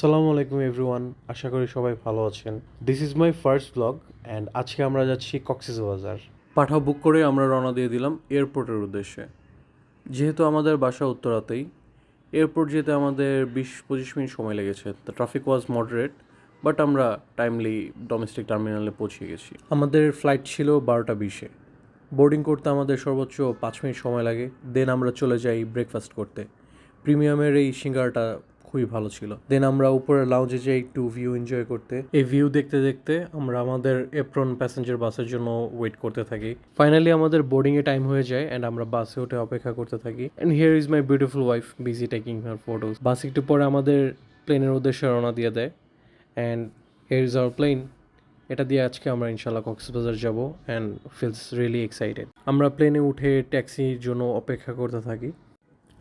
সালামু আলাইকুম এভরিওয়ান, আশা করি সবাই ভালো আছেন। This is my first blog and আজকে আমরা যাচ্ছি কক্সিস বাজার। পাঠা বুক করে আমরা রওনা দিয়ে দিলাম এয়ারপোর্টের উদ্দেশ্যে। যেহেতু আমাদের বাসা উত্তরাতেই, এয়ারপোর্ট যেতে আমাদের বিশ পঁচিশ মিনিট সময় লেগেছে। The traffic was moderate but আমরা টাইমলি ডোমেস্টিক টার্মিনালে পৌঁছে গেছি। আমাদের ফ্লাইট ছিল বারোটা বিশে। বোর্ডিং করতে আমাদের সর্বোচ্চ পাঁচ মিনিট সময় লাগে দেন আমরা চলে যাই ব্রেকফাস্ট করতে। প্রিমিয়ামের এই সিঙ্গারটা খুবই ভালো ছিল। দেন আমরা উপরে লাউঞ্জে যাই একটু ভিউ এনজয় করতে। এই ভিউ দেখতে দেখতে আমরা আমাদের এপ্রন প্যাসেঞ্জার বাসের জন্য ওয়েট করতে থাকি। ফাইনালি আমাদের বোর্ডিংয়ে টাইম হয়ে যায় অ্যান্ড আমরা বাসে উঠে অপেক্ষা করতে থাকি। And here is my beautiful wife busy taking her photos বাস একটু পরে আমাদের প্লেনের উদ্দেশ্যে রওনা দিয়ে দেয়। And here is our plane এটা দিয়ে আজকে আমরা ইনশাল্লাহ কক্সবাজার যাব অ্যান্ড ফিলস রিয়েলি এক্সাইটেড আমরা প্লেনে উঠে ট্যাক্সির জন্য অপেক্ষা করতে থাকি।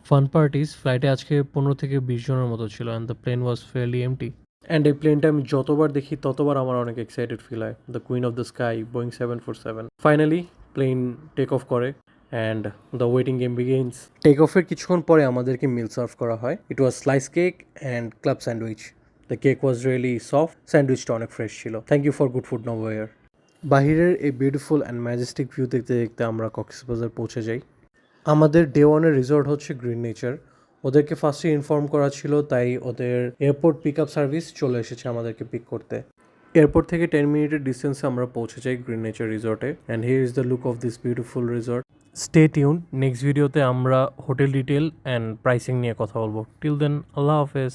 ফান পার্টিস ফ্লাইটে আজকে পনেরো থেকে বিশ জনের মতো ছিল and the plane was fairly empty and এই প্লেনটা আমি যতবার দেখি ততবার আমার অনেক এক্সাইটেড ফিল হয়। The queen of the sky Boeing seven four seven finally plane take off করে and the waiting game begins take অফের কিছুক্ষণ পরে আমাদেরকে মিল সার্ভ করা হয়। It was slice cake and club sandwich the cake was really soft স্যান্ডউইচটা অনেক fresh ছিল। Thank you for good food Novoair বাহিরের এই বিউটিফুল অ্যান্ড ম্যাজেস্টিক ভিউ দেখতে দেখতে আমরা কক্সবাজার পৌঁছে যাই। আমাদের ডে ওয়ানের রিসর্ট হচ্ছে গ্রিন নেচার ওদেরকে ফার্স্টে ইনফর্ম করা ছিল, তাই ওদের এয়ারপোর্ট পিক আপ সার্ভিস চলে এসেছে আমাদেরকে পিক করতে। এয়ারপোর্ট থেকে টেন মিনিটের ডিস্টেন্সে আমরা পৌঁছে যাই গ্রিন নেচার রিসর্টে and here is the look of this beautiful resort stay tune next ভিডিওতে আমরা হোটেল ডিটেল অ্যান্ড প্রাইসিং নিয়ে কথা বলব। টিল দেন আল্লাহ হাফেজ